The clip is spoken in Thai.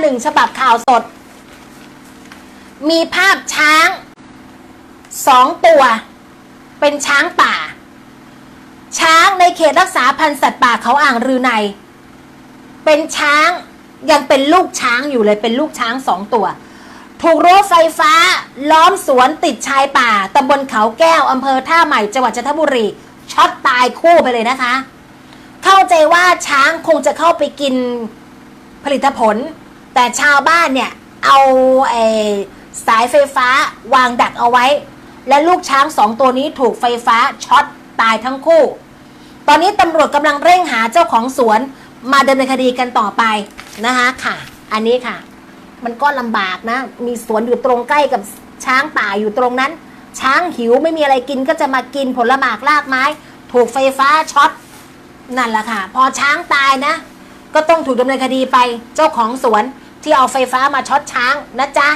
หนึ่งฉบับข่าวสด มีภาพช้างสองตัว เป็นช้างป่า ช้างในเขตรักษาพันธุ์สัตว์ป่าเขาอ่างรือใน เป็นช้างยังเป็นลูกช้างอยู่เลยเป็นลูกช้างสองตัว ถูกรั้วไฟฟ้าล้อมสวนติดชายป่าตำบลเขาแก้วอำเภอท่าใหม่จังหวัดจันทบุรีช็อตตายคู่ไปเลยนะคะ เข้าใจว่าช้างคงจะเข้าไปกินผลิตผล แต่ชาวบ้านเนี่ยเอาไอ้สายไฟฟ้าวางดักเอาไว้ และลูกช้างสองตัวนี้ถูกไฟฟ้าช็อตตายทั้งคู่ ตอนนี้ตำรวจกำลังเร่งหาเจ้าของสวนมาดำเนินคดีกันต่อไปนะคะค่ะ อันนี้ค่ะ มันก็ลำบากนะ มีสวนอยู่ตรงใกล้กับช้างป่าอยู่ตรงนั้น ช้างหิวไม่มีอะไรกินก็จะมากินผลหมากรากไม้ ถูกไฟฟ้าช็อตนั่นแหละค่ะ พอช้างตายนะ ก็ต้องถูกดำเนินคดีไปเจ้าของสวน ที่เอาไฟฟ้ามาช็อตช้างนะจ๊ะ